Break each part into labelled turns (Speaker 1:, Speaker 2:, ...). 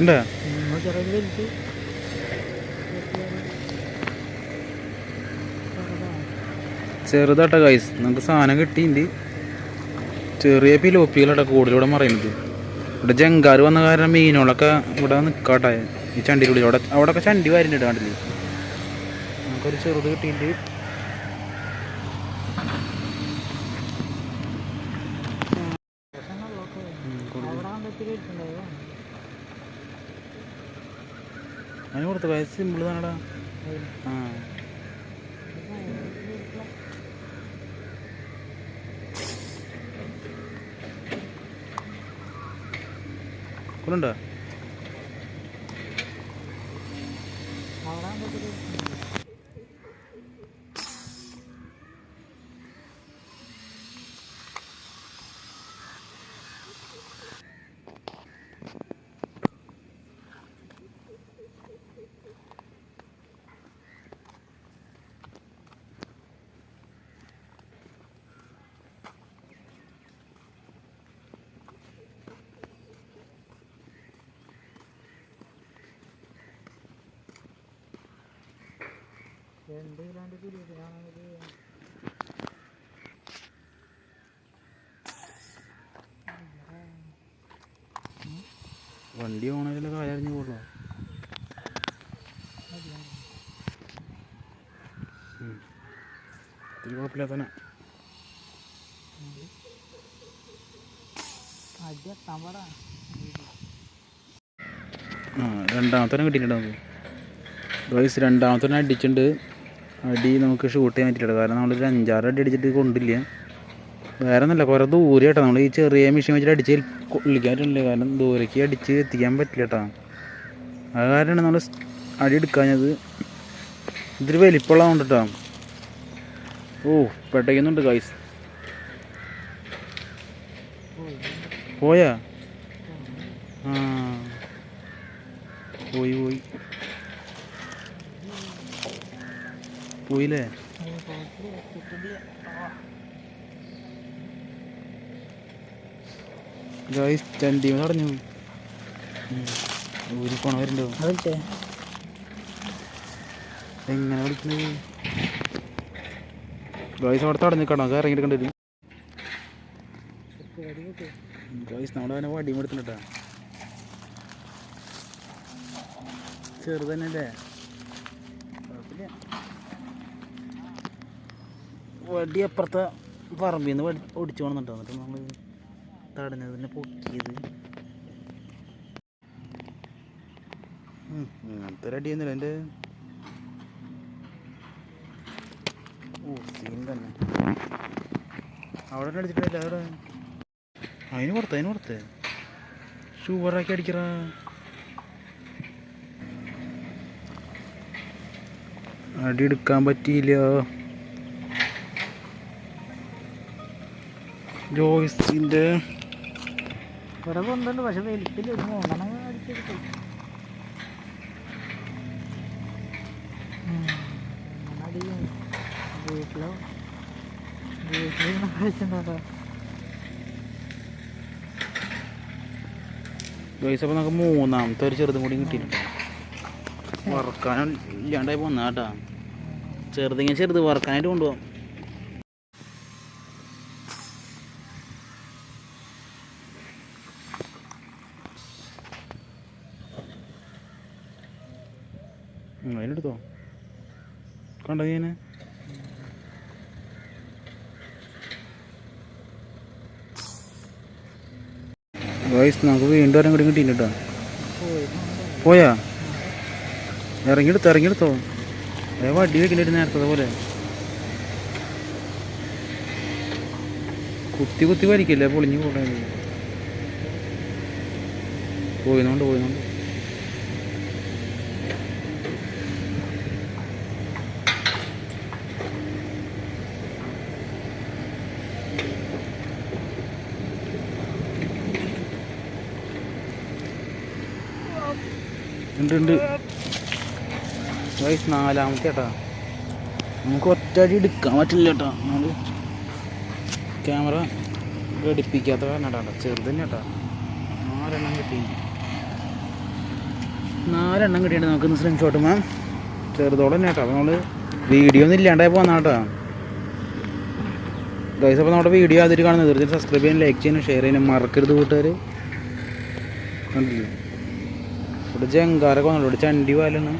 Speaker 1: ഉണ്ടാ? ചെറുതാട്ട കൈസ് നമുക്ക് സാധനം കിട്ടിയിട്ടുണ്ട് ചെറിയ പിലോപ്പികളാണ് കൂടുതലൂടെ മറയുന്നത്. ഇവിടെ ജങ്കാർ വന്ന കാരണം മീനുകളൊക്കെ ഇവിടെ നിൽക്കാട്ടെ ഈ ചണ്ടിയിലൂടെ അവിടെ അവിടെയൊക്കെ ചണ്ടി വരുന്നുണ്ട് കണ്ടില്ലേ? നമുക്കൊരു ചെറുത് കിട്ടിയിട്ടുണ്ട്. അതിന് കൊടുത്തു വയസ്സ് സിമ്പിൾ ആണടാ ആ. കൊണ്ടുണ്ടോ
Speaker 2: അവിടെ ആകുമ്പോഴത്തേക്ക് രണ്ട് കിലോന്റെ കിലോത്തിനാണെങ്കിൽ
Speaker 1: വണ്ടി ഓണായാലും കാലറിഞ്ഞു പോകുള്ളൂ ഇത് കുഴപ്പമില്ല തന്നെ കിട്ടിയിട്ടുണ്ട് നമുക്ക്. ഗൈസ് രണ്ടാമത്തെ അടിച്ചിട്ടുണ്ട്. അടി നമുക്ക് ഷൂട്ട് ചെയ്യാൻ പറ്റില്ല കാരണം നമ്മളൊരു അഞ്ചാറ് അടി അടിച്ചിട്ട് കൊണ്ടില്ല? വേറെ ഒന്നല്ല കുറേ ദൂരെ കേട്ടോ. നമ്മൾ ഈ ചെറിയ മെഷീൻ വെച്ചിട്ട് അടിച്ച് കൊള്ളിക്കാൻ പറ്റില്ല കാരണം ദൂരേക്ക് അടിച്ച് എത്തിക്കാൻ പറ്റില്ല കേട്ടോ. അത് കാരണമാണ് നമ്മൾ അടി എടുക്കാഞ്ഞത്. ഇതൊരു വലിപ്പമുള്ളതുകൊണ്ട് കേട്ടോ. ഓ പെട്ടയ്ക്കുന്നുണ്ട് ഗൈസ് പോയാ? ആ പോയി പോയി. പോയില്ലേ? ചണ്ടിമ തടഞ്ഞു ഊരി പോണ വരുന്നുണ്ടോ
Speaker 2: അതിട്ടേ
Speaker 1: എങ്ങനെ വിളിക്കുന്നത് ഗൈസ് അവിടെ തടഞ്ഞു നിൽക്കണം? അത് ഇറങ്ങിയിട്ട് വരും ഗൈസ് നമ്മുടെ അവനെ വടിയും എടുത്തിട്ടാ ചെറുതന്നെ അല്ലേ കുഴപ്പമില്ല വടി അപ്പുറത്തെ പറമ്പിൽ നിന്ന് വടി ഓടിച്ചു വന്നിട്ട് എന്നിട്ട് നമ്മൾ തടഞ്ഞതിനെ പൊക്കിയത് അങ്ങനത്തെ ഒരു അടിയൊന്നുമില്ല. എന്റെ ഓ സീൻ തന്നെ. അവിടെ തന്നെ അടിച്ചിട്ടില്ല. അവിടെ അതിന് പുറത്ത് അതിന് പുറത്ത്. ഷുവറാക്കി അടിക്കറ. അടി എടുക്കാൻ പറ്റിയില്ല. ജോയ്സിന്റെ
Speaker 2: ഇവിടെ കൊണ്ടുണ്ട് പക്ഷെ വലിപ്പില്ല ഒരു മൂന്നെണ്ണം അടിച്ചെടുത്തു അടിയും വീട്ടിലോ? വീട്ടിൽ കഴിച്ചിട്ടുണ്ടോ?
Speaker 1: ജോയ്സ് അപ്പോൾ നമുക്ക് മൂന്നാമത്തെ ഒരു ചെറുതും കൂടി കിട്ടിയിട്ടുണ്ട്. വറക്കാനും ഇല്ലാണ്ടായി പോന്നാട്ടാ ചെറുതിങ്ങനെ ചെറുത് വറക്കാനായിട്ട് കൊണ്ടുപോകാം ഉം, അതിനെടുത്തോ കണ്ടോ ഞാൻ വയസ്സ് നമുക്ക് വീണ്ടും ഒരെണ്ണം കൂടി കിട്ടിയില്ല കേട്ടോ. പോയാ? ഇറങ്ങിയെടുത്തോ ഇറങ്ങിയെടുത്തോ. ഏ വടി വെക്കണ്ടിട്ട് നേരത്തെ പോലെ കുത്തി കുത്തി വരിക്കില്ലേ പൊളിഞ്ഞു പോകണേ പോയിന്നോണ്ട് പോയിന്നോണ്ട്. ഉണ്ട് ഉണ്ട്. വയസ്സ് നാലാമത്തെ ഏട്ടാ നമുക്ക് ഒറ്റയടി എടുക്കാൻ പറ്റില്ല ഏട്ടാ നമ്മൾ ക്യാമറ ഘടിപ്പിക്കാത്ത കാരണം ഏട്ടാ ചെറുത് തന്നെ ഏട്ടാ നാലെണ്ണം കിട്ടി. നാലെണ്ണം കിട്ടിയിട്ടുണ്ട്. നമുക്ക് ഇന്ന് സ്ക്രീൻഷോട്ട് മാം ചെറുതോടെ തന്നെ ഏട്ടാ അപ്പോൾ നമ്മൾ വീഡിയോ ഒന്നും ഇല്ലാണ്ടായി പോന്നാട്ടാ ഗൈസ് അപ്പോൾ നമ്മുടെ വീഡിയോ അതിൽ കാണുന്നത്. തീർച്ചയായും സബ്സ്ക്രൈബ് ചെയ്യാനും ലൈക്ക് ചെയ്യാനും ഷെയർ ചെയ്യാനും മറക്കരുത് കൂട്ടുകാർ കണ്ടില്ലേ? ഇവിടെ ജങ്കാറൊക്കെ വന്നുള്ളൂ ഇവിടെ ചണ്ടി വാലാണ്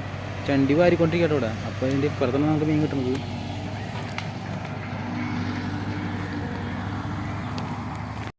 Speaker 1: ചണ്ടി വാരിക്കൊണ്ടിരിക്കട്ടോ ഇവിടെ. അപ്പോൾ ഇതിന്റെ ഇപ്പുറത്താണ് നമുക്ക് മീൻ കിട്ടുന്നത്